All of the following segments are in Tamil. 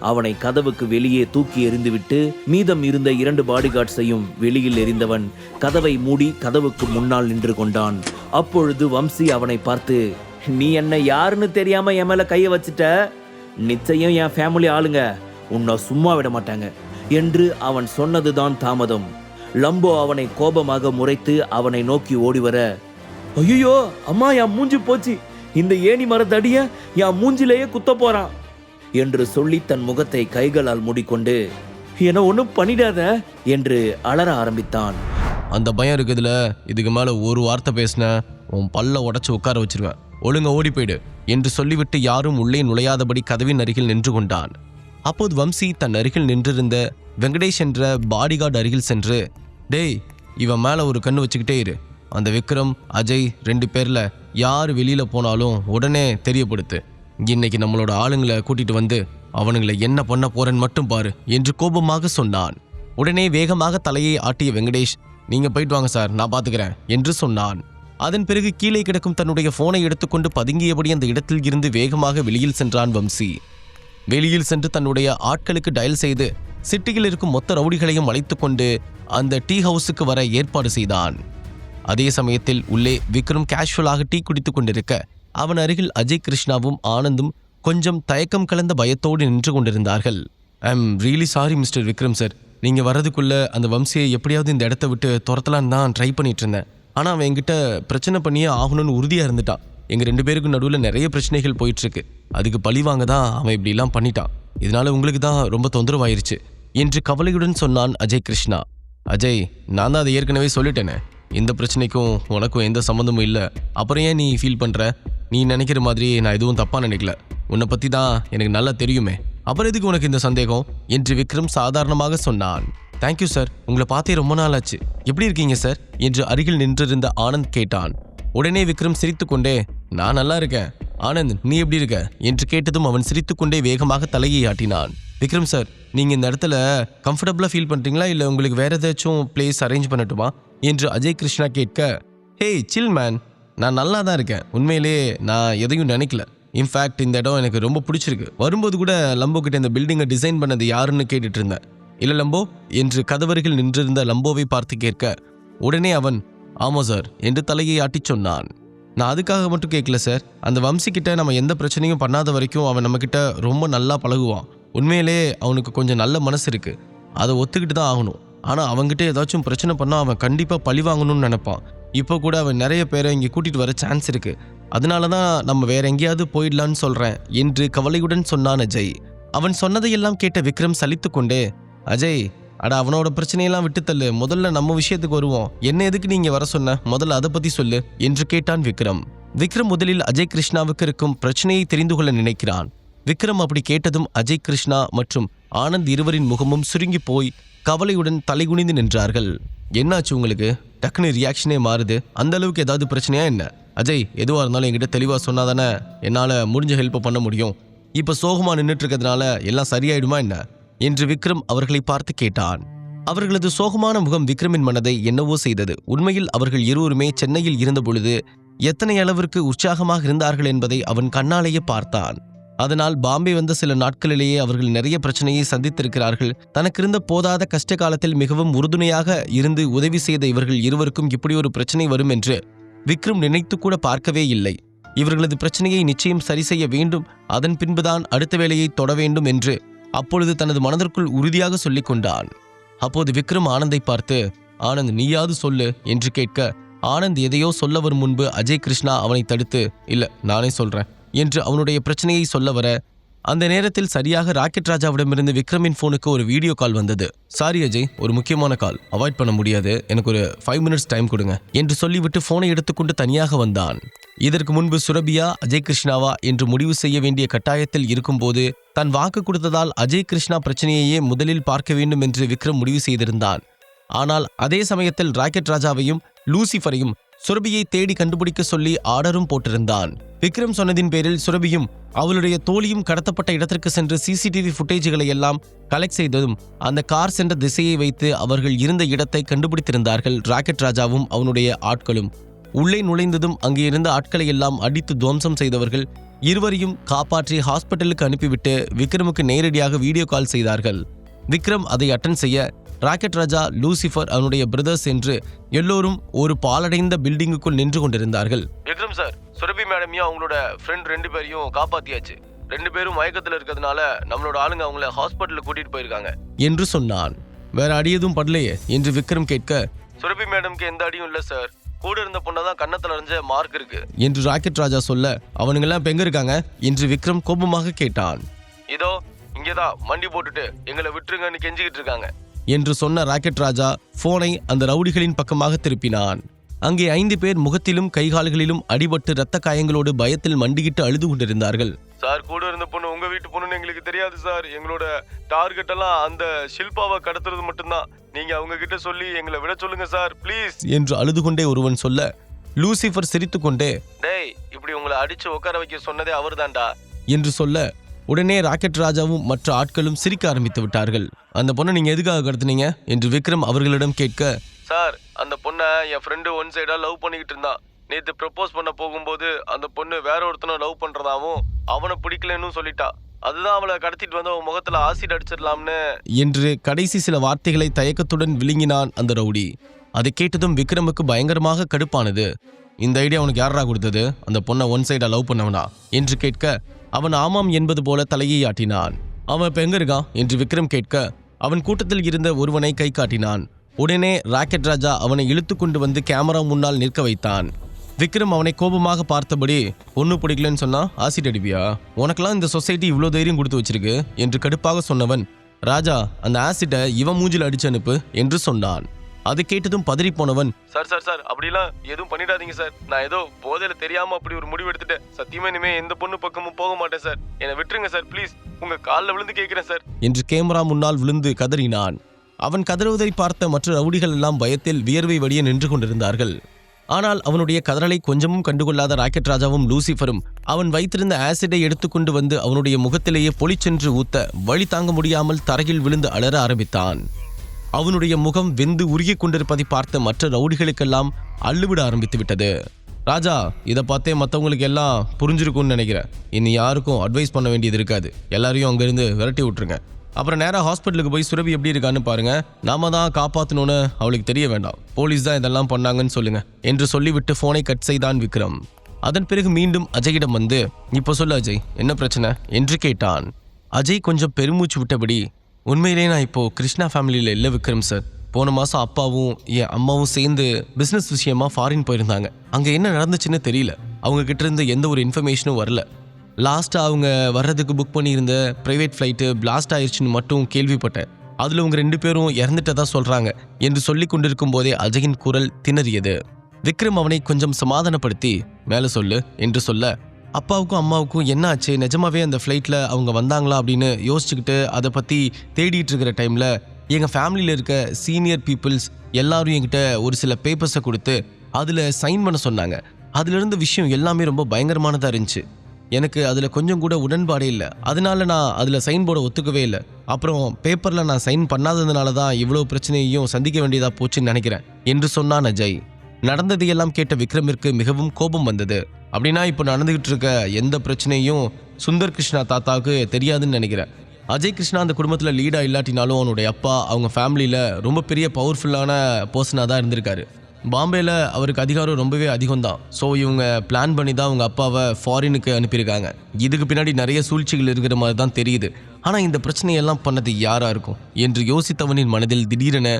அவனை கதவுக்கு வெளியே தூக்கி எறிந்துவிட்டு மீதம் இருந்த இரண்டு பாடிகார்ட்ஸையும் வெளியில் எறிந்தவன் கதவை மூடி கதவுக்கு முன்னால் நின்று கொண்டான். அப்பொழுது வம்சி அவனை பார்த்து நீ என்ன யாருன்னு தெரியாம என் மேல கையை வச்சுட்ட? நிச்சயம் என் ஃபேமிலி ஆளுங்க. உன்னை சும்மா விட மாட்டாங்க. என்று அவன் சொன்னதுதான் தாமதம். லம்போ அவனை கோபமாக முறைத்து அவனை நோக்கி ஓடி வர ஐயோ அம்மா என் மூஞ்சி போச்சு. இந்த ஏணி மரத்தடிய என் மூஞ்சிலேயே குத்த போறான். என்று சொல்லி தன் முகத்தை கைகளால் மூடிக்கொண்டு என்ன ஒன்றும் பண்ணிடாத? என்று அலற ஆரம்பித்தான். அந்த பயம் இருக்குதுல இதுக்கு மேல ஒரு வார்த்தை பேசின உன் பல்ல உடைச்சு உட்கார வச்சிருவேன். ஒழுங்க ஓடி போயிடு என்று சொல்லிவிட்டு யாரும் உள்ளே நுழையாதபடி கதவின் அருகில் நின்று கொண்டான். அப்போது வம்சி தன் அருகில் நின்றிருந்த வெங்கடேஷ் என்ற பாடிகார்டு அருகில் சென்று டேய் இவன் மேல ஒரு கண்ணு வச்சுக்கிட்டே இரு. அந்த விக்ரம் அஜய் ரெண்டு பேர்ல யார் வெளியில போனாலும் உடனே தெரியப்படுத்து. இன்னைக்கு நம்மளோட ஆளுங்களை கூட்டிட்டு வந்து அவனுங்களை என்ன பண்ண போறேன்னு மட்டும் பாரு என்று கோபமாக சொன்னான். உடனே வேகமாக தலையை ஆட்டிய வெங்கடேஷ் நீங்க போயிட்டு வாங்க சார் நான் பாத்துக்கிறேன் என்று சொன்னான். அதன் பிறகு கீழே கிடக்கும் தன்னுடைய போனை எடுத்துக்கொண்டு பதுங்கியபடி அந்த இடத்தில் இருந்து வேகமாக வெளியில் சென்றான் வம்சி. வெளியில் சென்று தன்னுடைய ஆட்களுக்கு டயல் செய்து சிட்டியில் இருக்கும் மொத்த ரவுடிகளையும் அழைத்துக்கொண்டு அந்த டீ ஹவுஸுக்கு வர ஏற்பாடு செய்தான். அதே சமயத்தில் உள்ளே விக்ரம் கேஷுவலாக டீ குடித்துக் கொண்டிருக்க அவன் அருகில் அஜய் கிருஷ்ணாவும் ஆனந்தும் கொஞ்சம் தயக்கம் கலந்த பயத்தோடு நின்று கொண்டிருந்தார்கள். I am really sorry mister Vikram sir நீங்கள் வரதுக்குள்ளே அந்த வம்சியை எப்படியாவது இந்த இடத்த விட்டு துரத்தலான்னு தான் ட்ரை பண்ணிட்டு இருந்தேன். ஆனால் அவன் என்கிட்ட பிரச்சனை பண்ணியே ஆகணும்னு உறுதியாக இருந்துட்டான். எங்கள் ரெண்டு பேருக்கும் நடுவில் நிறைய பிரச்சனைகள் போயிட்டுருக்கு. அதுக்கு பழி வாங்க தான் அவன் இப்படிலாம் பண்ணிட்டான். இதனால உங்களுக்கு தான் ரொம்ப தொந்தரவாயிருச்சு என்று கவலையுடன் சொன்னான் அஜய் கிருஷ்ணா. அஜய் நான் தான் அதை ஏற்கனவே சொல்லிட்டேனே. எந்த பிரச்சனைக்கும் உனக்கும் எந்த சம்மந்தமும் இல்லை. அப்புறம் ஏன் நீ ஃபீல் பண்ணுற நீ நினைக்கிற மாதிரி நான் எதுவும் தப்பாக நினைக்கல. உன்னை பற்றி தான் எனக்கு நல்லா தெரியுமே. அப்புறம் எதுக்கு உனக்கு இந்த சந்தேகம்? என்று விக்ரம் சாதாரணமாக சொன்னான். தேங்க்யூ சார் உங்களை பார்த்தே ரொம்ப நாள் ஆச்சு. எப்படி இருக்கீங்க சார் என்று அருகில் நின்றிருந்த ஆனந்த் கேட்டான். உடனே விக்ரம் சிரித்துக்கொண்டே நான் நல்லா இருக்கேன். ஆனந்த் நீ எப்படி இருக்க? என்று கேட்டதும் அவன் சிரித்துக்கொண்டே வேகமாக தலையை ஆட்டினான். விக்ரம் சார் நீங்க இந்த இடத்துல கம்ஃபர்டபுளா ஃபீல் பண்றீங்களா? இல்ல உங்களுக்கு வேற ஏதாச்சும் பிளேஸ் அரேஞ்ச் பண்ணட்டுமா? என்று அஜய் கிருஷ்ணா கேட்க ஹே சில் மேன் நான் நல்லா தான் இருக்கேன். உண்மையிலேயே நான் எதையும் நினைக்கல. இன்ஃபேக்ட் இந்த இடம் எனக்கு ரொம்ப பிடிச்சிருக்கு. வரும்போது கூட லம்போ கிட்ட இந்த பில்டிங்கை டிசைன் பண்ணது யாருன்னு கேட்டுட்டு இருந்தேன். இல்லை லம்போ என்று கதவருகில் நின்றிருந்த லம்போவை பார்த்து கேட்க உடனே அவன் ஆமாம் சார் என்று தலையை ஆட்டிச் சொன்னான். நான் அதுக்காக மட்டும் கேட்கல சார் அந்த வம்சிக்கிட்ட நம்ம எந்த பிரச்சனையும் பண்ணாத வரைக்கும் அவன் நம்ம கிட்ட ரொம்ப நல்லா பழகுவான். உண்மையிலே அவனுக்கு கொஞ்சம் நல்ல மனசு இருக்குது அதை ஒத்துக்கிட்டு தான் ஆகணும். ஆனா அவன்கிட்ட ஏதாச்சும் பிரச்சனை பண்ணா அவன் கண்டிப்பாக பழி வாங்கணும்னு நினைப்பான். இப்போ கூட அவன் நிறைய பேரை இங்கே கூட்டிட்டு வர சான்ஸ் இருக்கு. அதனால தான் நம்ம வேற எங்கேயாவது போயிடலான்னு சொல்றேன் என்று கவலையுடன் சொன்னான் அஜய். அவன் சொன்னதையெல்லாம் கேட்ட விக்ரம் சலித்துக்கொண்டே அஜய் அட அவனோட பிரச்சனையெல்லாம் விட்டுத்தள்ளு முதல்ல நம்ம விஷயத்துக்கு வருவோம். என்ன எதுக்கு நீங்க வர சொன்ன? முதல்ல அதை பத்தி சொல்லு என்று கேட்டான் விக்ரம். விக்ரம் முதலில் அஜய் கிருஷ்ணாவுக்கு இருக்கும் பிரச்சனையை தெரிந்து கொள்ள நினைக்கிறான். விக்ரம் அப்படி கேட்டதும் அஜய் கிருஷ்ணா மற்றும் ஆனந்த் இருவரின் முகமும் சுருங்கி போய் கவலையுடன் தலைகுனிந்து நின்றார்கள். என்னாச்சு உங்களுக்கு? டக்குனு ரியாக்ஷனே மாறுது. அந்த அளவுக்கு ஏதாவது பிரச்சனையா என்ன? அஜய் எதுவாக இருந்தாலும் என்கிட்ட தெளிவாக சொன்னா தானே என்னால் முடிஞ்ச ஹெல்ப்பை பண்ண முடியும். இப்போ சோகமா நின்றுட்டு இருக்கிறதுனால எல்லாம் சரியாயிடுமா என்ன? என்று விக்ரம் அவர்களை பார்த்து கேட்டான். அவர்களது சோகமான முகம் விக்ரமின் மனதை என்னவோ செய்தது. உண்மையில் அவர்கள் இருவருமே சென்னையில் இருந்தபொழுது எத்தனை அளவிற்கு உற்சாகமாக இருந்தார்கள் என்பதை அவன் கண்ணாலேயே பார்த்தான். அதனால் பாம்பே வந்த சில நாட்களிலேயே அவர்கள் நிறைய பிரச்சனையை சந்தித்திருக்கிறார்கள். தனக்கு இருந்த போதாத கஷ்ட காலத்தில் மிகவும் உறுதுணையாக இருந்து உதவி செய்த இவர்கள் இருவருக்கும் இப்படி ஒரு பிரச்சனை வரும் என்று விக்ரம் நினைத்து கூட பார்க்கவே இல்லை. இவர்களது பிரச்சனையை நிச்சயம் சரி செய்ய வேண்டும். அதன் பின்புதான் அடுத்த வேலையை தொட வேண்டும் என்று அப்பொழுது தனது மனதிற்குள் உறுதியாக சொல்லிக் கொண்டான். அப்போது விக்ரம் ஆனந்தை பார்த்து ஆனந்த் நீயாவது சொல்லு என்று கேட்க ஆனந்த் எதையோ சொல்ல வரும் முன்பு அஜய் கிருஷ்ணா அவனை தடுத்து இல்ல நானே சொல்றேன். என்று அவனுடைய பிரச்சனையை சொல்ல வர அந்த நேரத்தில் சரியாக ராக்கெட் ராஜாவிடமிருந்து விக்ரமின் ஃபோனுக்கு ஒரு வீடியோ கால் வந்தது. சாரி அஜய் ஒரு முக்கியமான கால். அவாய்ட் பண்ண முடியாது. எனக்கு ஒரு ஃபைவ் மினிட்ஸ் டைம் கொடுங்க என்று சொல்லிவிட்டு ஃபோனை எடுத்துக்கொண்டு தனியாக வந்தான். இதற்கு முன்பு சுரபியா அஜய் கிருஷ்ணாவா என்று முடிவு செய்ய வேண்டிய கட்டாயத்தில் இருக்கும்போது தன் வாக்கு கொடுத்ததால் அஜய் கிருஷ்ணா பிரச்சனையையே முதலில் பார்க்க வேண்டும் என்று விக்ரம் முடிவு செய்திருந்தான். ஆனால் அதே சமயத்தில் ராக்கெட் ராஜாவையும் லூசிஃபரையும் சுரபியை தேடி கண்டுபிடிக்க சொல்லி ஆர்டரும் போட்டிருந்தான். விக்ரம் சொன்னதின் பேரில் சுரபியும் அவளுடைய தோழியும் கடத்தப்பட்ட இடத்திற்கு சென்று சிசிடிவி ஃபுட்டேஜ்களை எல்லாம் கலெக்ட் செய்ததும் அந்த கார் சென்ற திசையை வைத்து அவர்கள் இருந்த இடத்தை கண்டுபிடித்திருந்தார்கள். ராக்கெட் ராஜாவும் அவனுடைய ஆட்களும். உள்ளே நுழைந்ததும் அங்கே இருந்த ஆட்களை எல்லாம் அடித்து துவம்சம் செய்தவர்கள் இருவரையும் காப்பாற்றி ஹாஸ்பிட்டலுக்கு அனுப்பிவிட்டு விக்ரமுக்கு நேரடியாக வீடியோ கால் செய்தார்கள். விக்ரம் அதை அட்டன் செய்ய ராக்கெட் ராஜா லூசிஃபர் அவனுடைய பிரதர்ஸ் என்று எல்லோரும் ஒரு பாலடைந்த பில்டிங்குக்குள் நின்று கொண்டிருந்தார்கள். விக்ரம் சார் சுரபி மேடமையும் அவங்களோட ஃப்ரெண்ட் ரெண்டு பேரையும் காப்பாத்தியாச்சு. ரெண்டு பேரும் மயக்கத்தில் இருக்கிறதுனால நம்மளோட ஆளுங்க அவங்கள ஹாஸ்பிட்டலுக்கு கூட்டிட்டு போயிருக்காங்க. என்று சொன்னான். வேற அடி எதுவும் படலையே என்று விக்ரம் கேட்க சுரபி மேடம்க்கு எந்த அடியும் இல்ல சார். கூட இருந்த பொண்ணை தான் கன்னத்துல அரைஞ்ச மார்க் இருக்கு. என்று ராக்கெட் ராஜா சொல்ல அவனுங்கெல்லாம் இப்ப எங்க இருக்காங்க? என்று விக்ரம் கோபமாக கேட்டான். இதோ இங்கேதான் மண்டி போட்டுட்டு எங்களை விட்டுருங்கன்னு கெஞ்சிக்கிட்டு இருக்காங்க. என்று சொன்ன ராக்கெட் ராஜா போனை அந்த ரவுடிகளின் பக்கமாக திருப்பினான். அங்கே ஐந்து பேர் முகத்திலும் கைகால்களிலும் அடிபட்டு இரத்த காயங்களோடு பயத்தில் மண்டிக்கிட்டு அழுது கொண்டிருந்தார்கள். சார் கூட இருந்த பொண்ணு உங்க வீட்டு பொண்ணுன்னு எங்களுக்கு தெரியாது சார். எங்களோட டார்கெட் எல்லாம் அந்த ஷில்பாவை கடத்துறது மட்டும்தான். நீங்க அவங்க கிட்ட சொல்லி எங்களை விட சொல்லுங்க சார் ப்ளீஸ் என்று அழுது கொண்டே ஒருவன் சொல்ல லூசிஃபர் சிரித்துக்கொண்டே டேய் இப்படி உங்களை அடிச்சு உட்கார வைக்க சொன்னதே அவர்தான்டா. என்று சொல்ல உடனே ராக்கெட் ராஜாவும் மற்ற ஆட்களும் சிரிக்க ஆரம்பித்து விட்டார்கள். அந்த பொண்ணை நீங்க எதுக்காக கடத்துனீங்க? என்று விக்ரம் அவர்களிடம் கேட்க சார் அந்த பொண்ணை என் ஃப்ரெண்டு ஒன் சைடா லவ் பண்ணிக்கிட்டு இருந்தான் நேத்து ப்ரப்போஸ் பண்ண போகும்போது அந்த பொண்ணு வேற ஒருத்தனை லவ் பண்றதாவும் அவனை பிடிக்கலன்னு சொல்லிட்டா. அதுதான் அவளை கடத்திட்டு வந்து அவன் முகத்துல ஆசிட் அடிச்சிடலாம்னு. என்று கடைசி சில வார்த்தைகளை தயக்கத்துடன் விழுங்கினான் அந்த ரவுடி. அதை கேட்டதும் விக்ரமுக்கு பயங்கரமாக கடுப்பானது. இந்த ஐடியா உனக்கு யாரா கொடுத்தது? அந்த பொண்ணை ஒன் சைடாக லவ் பண்ணவனா? என்று கேட்க அவன் ஆமாம் என்பது போல தலையை ஆட்டினான். அவன் இப்போ எங்கே இருக்கான்? என்று விக்ரம் கேட்க அவன் கூட்டத்தில் இருந்த ஒருவனை கை காட்டினான். உடனே ராக்கெட் ராஜா அவனை இழுத்து கொண்டு வந்து கேமரா முன்னால் நிற்க வைத்தான். விக்ரம் அவனை கோபமாக பார்த்தபடி ஒன்று பிடிக்கலன்னு சொன்னா ஆசிட் அடிப்பியா? உனக்கெல்லாம் இந்த சொசைட்டி இவ்வளோ தைரியம் கொடுத்து வச்சிருக்கு? என்று கடுப்பாக சொன்னவன் ராஜா அந்த ஆசிட்டை இவன் மூஞ்சில் அடிச்சு அனுப்பு என்று சொன்னான். அது கேட்டதும் பதறி போனவன் சார் சார் சார் அப்படிலாம் எதுவும் பண்ணிடாதீங்க சார். நான் ஏதோ போதையில தெரியாம அப்படி ஒரு முடிவு எடுத்துட்டேன். சத்தியமா இனிமே எந்த பொண்ணு பக்கமும் போக மாட்டேன் சார். என்னை விட்டுருங்க சார். ப்ளீஸ் உங்க காலில் விழுந்து கேட்கிறேன் சார். என்று கேமரா முன்னால் விழுந்து கதறினான். அவன் கதறுவதை பார்த்த மற்ற ரவுடிகள் எல்லாம் பயத்தில் வியர்வை வடிய நின்று கொண்டிருந்தார்கள். ஆனால் அவனுடைய கதறலை கொஞ்சமும் கண்டுகொள்ளாத ராக்கெட் ராஜாவும் லூசிஃபரும் அவன் வைத்திருந்த ஆசிடை எடுத்துக்கொண்டு வந்து அவனுடைய முகத்திலேயே பொலிச்சென்று ஊத்த வழி தாங்க முடியாமல் தரையில் விழுந்து அலற ஆரம்பித்தான். அவனுடைய முகம் வெந்து உருகி கொண்டிருப்பதை பார்த்த மற்ற ரவுடிகளுக்கெல்லாம் அள்ளுவிட ஆரம்பித்து விட்டது ராஜா இதை பார்த்தே மற்றவங்களுக்கு எல்லாம் புரிஞ்சிருக்கும்னு நினைக்கிறேன். இனி யாருக்கும் அட்வைஸ் பண்ண வேண்டியது இருக்காது. எல்லாரையும் அங்கேருந்து விரட்டி விட்டுருங்க. அப்புறம் நேராக ஹாஸ்பிட்டலுக்கு போய் சுரபி எப்படி இருக்கான்னு பாருங்க. நாம தான் காப்பாற்றணும்னு அவளுக்கு தெரிய வேண்டாம். போலீஸ் தான் இதெல்லாம் பண்ணாங்கன்னு சொல்லுங்க. என்று சொல்லிவிட்டு ஃபோனை கட் செய்தான் விக்ரம். அதன் பிறகு மீண்டும் அஜயிடம் வந்து இப்போ சொல்லு அஜய் என்ன பிரச்சனை? என்று கேட்டான். அஜய் கொஞ்சம் பெருமூச்சு விட்டபடி உண்மையிலேயே நான் இப்போது கிருஷ்ணா ஃபேமிலியில் இல்லை விக்ரம் சார். போன மாதம் அப்பாவும் என் அம்மாவும் சேர்ந்து பிஸ்னஸ் விஷயமா ஃபாரின் போயிருந்தாங்க. அங்கே என்ன நடந்துச்சுன்னு தெரியல. அவங்க கிட்ட இருந்து எந்த ஒரு இன்ஃபர்மேஷனும் வரல. லாஸ்ட்டாக அவங்க வர்றதுக்கு புக் பண்ணியிருந்த ப்ரைவேட் ஃப்ளைட்டு பிளாஸ்ட் ஆயிடுச்சுன்னு மட்டும் கேள்விப்பட்டேன். அதில் உங்கள் ரெண்டு பேரும் இறந்துட்டதா சொல்கிறாங்க என்று சொல்லி கொண்டிருக்கும் போதே அஜயின் குரல் திணறியது. விக்ரம் அவனை கொஞ்சம் சமாதானப்படுத்தி மேலே சொல்லு என்று சொல்ல அப்பாவுக்கும் அம்மாவுக்கும் என்ன ஆச்சு நிஜமாவே அந்த ஃப்ளைட்டில் அவங்க வந்தாங்களா அப்படின்னு யோசிச்சுக்கிட்டு அதை பற்றி தேடிட்டு இருக்கிற டைமில் எங்கள் ஃபேமிலியில் இருக்க சீனியர் பீப்புள்ஸ் எல்லாரும் என்கிட்ட ஒரு சில பேப்பர்ஸை கொடுத்து அதில் சைன் பண்ண சொன்னாங்க. அதுலேருந்து விஷயம் எல்லாமே ரொம்ப பயங்கரமானதாக இருந்துச்சு. எனக்கு அதில் கொஞ்சம் கூட உடன்பாடே இல்லை. அதனால நான் அதில் சைன் போட ஒத்துக்கவே இல்லை. அப்புறம் பேப்பரில் நான் சைன் பண்ணாததுனால தான் இவ்வளோ பிரச்சனையையும் சந்திக்க வேண்டியதாக போச்சுன்னு நினைக்கிறேன் என்று சொன்னான் அஜய். நடந்ததையெல்லாம் கேட்ட விக்ரமிற்கு மிகவும் கோபம் வந்தது. அப்படின்னா இப்போ நடந்துகிட்டு இருக்க எந்த பிரச்சனையும் சுந்தர் கிருஷ்ணா தாத்தாவுக்கு தெரியாதுன்னு நினைக்கிறேன். அஜய் கிருஷ்ணா அந்த குடும்பத்தில் லீடாக இல்லாட்டினாலும் அவனுடைய அப்பா அவங்க ஃபேமிலியில் ரொம்ப பெரிய பவர்ஃபுல்லான பர்சனாக தான் இருந்திருக்காரு. பாம்பேயில் அவருக்கு அதிகாரம் ரொம்பவே அதிகம் தான். ஸோ இவங்க பிளான் பண்ணி தான் அவங்க அப்பாவை ஃபாரினுக்கு அனுப்பியிருக்காங்க. இதுக்கு பின்னாடி நிறைய சூழ்ச்சிகள் இருக்கிற மாதிரி தான் தெரியுது. ஆனால் இந்த பிரச்சனையெல்லாம் பண்ணது யாராக இருக்கும்? என்று யோசித்தவனின் மனதில் திடீரென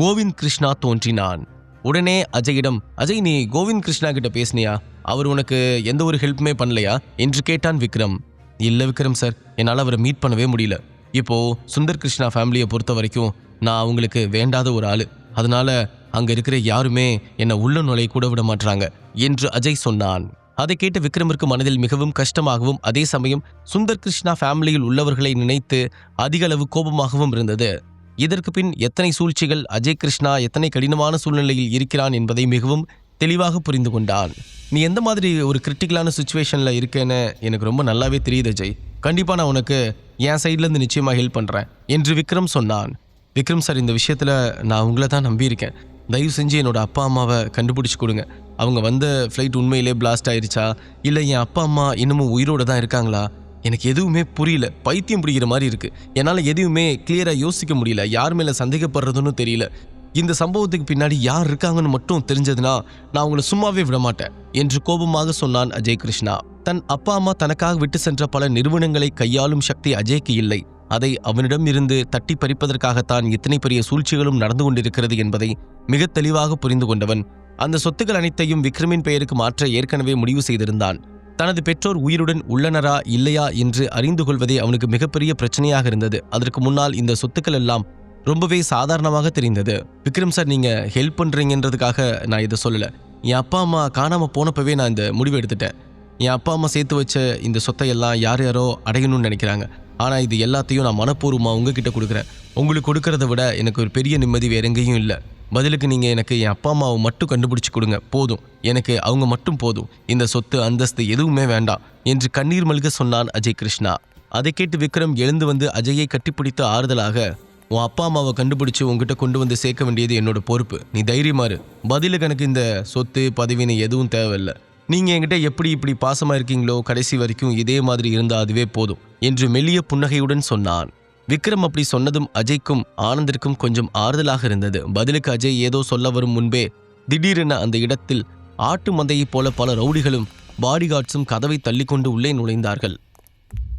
கோவிந்த் கிருஷ்ணா தோன்றினான். உடனே அஜயிடம் அஜய் நீ கோவிந்த் கிருஷ்ணா கிட்ட பேசுனியா? அவர் உனக்கு எந்த ஒரு ஹெல்ப்புமே பண்ணலையா? என்று கேட்டான் விக்ரம். இல்லை விக்ரம் சார் என்னால் அவரை மீட் பண்ணவே முடியல. இப்போ சுந்தர் கிருஷ்ணா ஃபேமிலியை பொறுத்த வரைக்கும் நான் அவங்களுக்கு வேண்டாத ஒரு ஆள். அதனால அங்கே இருக்கிற யாருமே என்னை உள்ள நுழைய கூட விட மாட்டாங்க என்று அஜய் சொன்னான். அதை கேட்டு விக்ரமிற்கு மனதில் மிகவும் கஷ்டமாகவும் அதே சமயம் சுந்தர் கிருஷ்ணா ஃபேமிலியில் உள்ளவர்களை நினைத்து அதிக அளவு கோபமாகவும் இருந்தது. இதற்கு பின் எத்தனை சூழ்ச்சிகள் அஜய் கிருஷ்ணா எத்தனை கடினமான சூழ்நிலையில் இருக்கிறான் என்பதை மிகவும் தெளிவாக புரிந்து கொண்டான். நீ எந்த மாதிரி ஒரு கிரிட்டிக்கலான சுச்சுவேஷனில் இருக்கேன்னு எனக்கு ரொம்ப நல்லாவே தெரியுது அஜய். கண்டிப்பாக நான் உனக்கு என் சைட்லேருந்து நிச்சயமாக ஹெல்ப் பண்ணுறேன் என்று விக்ரம் சொன்னான். விக்ரம் சார் இந்த விஷயத்தில் நான் உங்களை தான் நம்பியிருக்கேன். தயவு செஞ்சு என்னோடய அப்பா அம்மாவை கண்டுபிடிச்சி கொடுங்க. அவங்க வந்த ஃப்ளைட் உண்மையிலே பிளாஸ்ட் ஆயிடுச்சா இல்லை என் அப்பா அம்மா இன்னமும் உயிரோட தான் இருக்காங்களா? எனக்கு எதுவுமே புரியல. பைத்தியம் பிடிக்கிற மாதிரி இருக்கு. என்னால் எதுவுமே கிளியராக யோசிக்க முடியல. யார் மேலே சந்தேகப்படுறதுன்னு தெரியல. இந்த சம்பவத்துக்கு பின்னாடி யார் இருக்காங்கன்னு மட்டும் தெரிஞ்சதுன்னா நான் உங்களை சும்மாவே விட மாட்டேன் என்று கோபமாக சொன்னான் அஜய் கிருஷ்ணா தன் அப்பா அம்மா தனக்காக விட்டு சென்ற பல நிறுவனங்களை கையாளும் சக்தி அஜய்க்கு இல்லை. அதை அவனிடம் இருந்து தட்டி பறிப்பதற்காகத்தான் இத்தனை பெரிய சூழ்ச்சிகளும் நடந்து கொண்டிருக்கிறது என்பதை மிக தெளிவாக புரிந்து கொண்டவன். அந்த சொத்துக்கள் அனைத்தையும் விக்ரமின் பெயருக்கு மாற்ற ஏற்கனவே முடிவு செய்திருந்தான். தனது பெற்றோர் உயிருடன் உள்ளனரா இல்லையா என்று அறிந்து கொள்வதே அவனுக்கு மிகப்பெரிய பிரச்சனையாக இருந்தது. அதற்கு முன்னால் இந்த சொத்துக்கள் எல்லாம் ரொம்பவே சாதாரணமாக தெரிந்தது. விக்ரம் சார் நீங்க ஹெல்ப் பண்றீங்கன்றதுக்காக நான் இதை சொல்லல. என் அப்பா அம்மா காணாம போனப்பவே நான் இந்த முடிவு எடுத்துட்டேன். என் அப்பா அம்மா சேர்த்து வச்ச இந்த சொத்தை எல்லாம் யார் யாரோ அடையணும்னு நினைக்கிறாங்க. ஆனா இது எல்லாத்தையும் நான் மனப்பூர்வமாக உங்ககிட்ட கொடுக்குறேன். உங்களுக்கு கொடுக்கறத விட எனக்கு ஒரு பெரிய நிம்மதி வேற எங்கேயும் இல்லை. பதிலுக்கு நீங்கள் எனக்கு என் அப்பா அம்மாவை மட்டும் கண்டுபிடிச்சி கொடுங்க. போதும். எனக்கு அவங்க மட்டும் போதும். இந்த சொத்து அந்தஸ்து எதுவுமே வேண்டாம் என்று கண்ணீர் மல்க சொன்னான் அஜய் கிருஷ்ணா. அதை கேட்டு விக்ரம் எழுந்து வந்து அஜயை கட்டிப்பிடித்து ஆறுதலாக உன் அப்பா அம்மாவை கண்டுபிடிச்சு உங்ககிட்ட கொண்டு வந்து சேர்க்க வேண்டியது என்னோட பொறுப்பு. நீ தைரியமாரு பதிலுக்கு எனக்கு இந்த சொத்து பதவின்னு எதுவும் தேவையில்லை. நீங்கள் என்கிட்ட எப்படி இப்படி பாசமாக இருக்கீங்களோ கடைசி வரைக்கும் இதே மாதிரி இருந்தால் அதுவே போதும் என்று மெல்லிய புன்னகையுடன் சொன்னான். விக்ரம் அப்படி சொன்னதும் அஜய்க்கும் ஆனந்திற்கும் கொஞ்சம் ஆறுதலாக இருந்தது. பதிலுக்கு அஜய் ஏதோ சொல்ல வரும் முன்பே திடீரென அந்த இடத்தில் ஆட்டு மந்தையைப் போல பல ரவுடிகளும் பாடிகார்ட்ஸும் கதவை தள்ளிக்கொண்டு உள்ளே நுழைந்தார்கள்.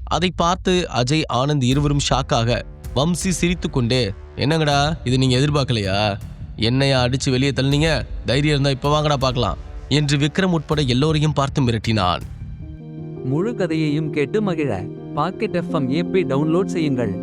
அதை பார்த்து அஜய் ஆனந்த் இருவரும் ஷாக்காக வம்சி சிரித்துக்கொண்டே என்னங்கடா இது நீங்க எதிர்பார்க்கலையா? என்னையா அடிச்சு வெளியே தள்ளினீங்க? தைரியம் இருந்தா இப்ப வாங்கடா பார்க்கலாம் என்று விக்ரம் உட்பட எல்லோரையும் பார்த்து மிரட்டினான். முழு கதையையும் கேட்டு மகிழ. பாக்கெட் எஃப்எம் ஏபி டவுன்லோட் செய்யுங்கள்.